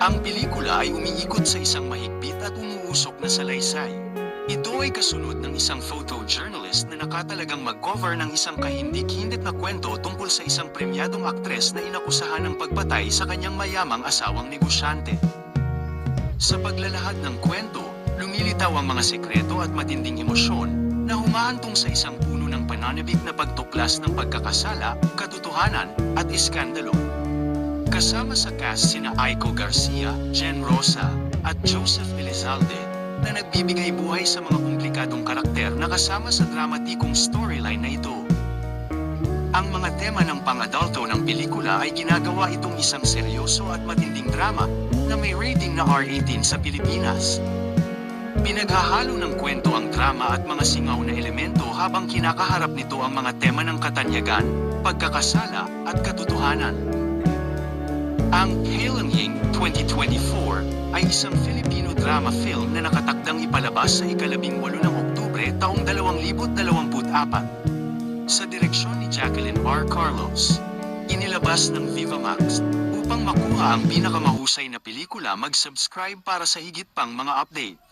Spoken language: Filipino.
Ang pelikula ay umiikot sa isang mahigpit at umuusok na salaysay. Ito ay kasunod ng isang photojournalist na nakatalagang mag-cover ng isang kahindik-hindit na kwento tungkol sa isang premyadong aktres na inakusahan ng pagpatay sa kanyang mayamang asawang negosyante. Sa paglalahad ng kwento, lumilitaw ang mga sekreto at matinding emosyon na humahantong sa isang puno ng pananabik na pagtuklas ng pagkakasala, katotohanan, at iskandalo. Kasama sa cast sina Aiko Garcia, Jen Rosa, at Joseph Elizalde na nagbibigay buhay sa mga komplikadong karakter na kasama sa dramatikong storyline na ito. Ang mga tema ng pang-adulto ng pelikula ay ginagawa itong isang seryoso at matinding drama na may rating na R18 sa Pilipinas. Pinaghahalo ng kwento ang drama at mga singaw na elemento habang kinakaharap nito ang mga tema ng katanyagan, pagkakasala at katotohanan. Ang Halanghing 2024 ay isang Filipino drama film na nakatakdang ipalabas sa ikalabing walo ng Oktubre taong 2024. Sa direksyon ni Jacqueline R. Carlos, inilabas ng Viva Max. Upang makuha ang pinakamahusay na pelikula mag-subscribe para sa higit pang mga update.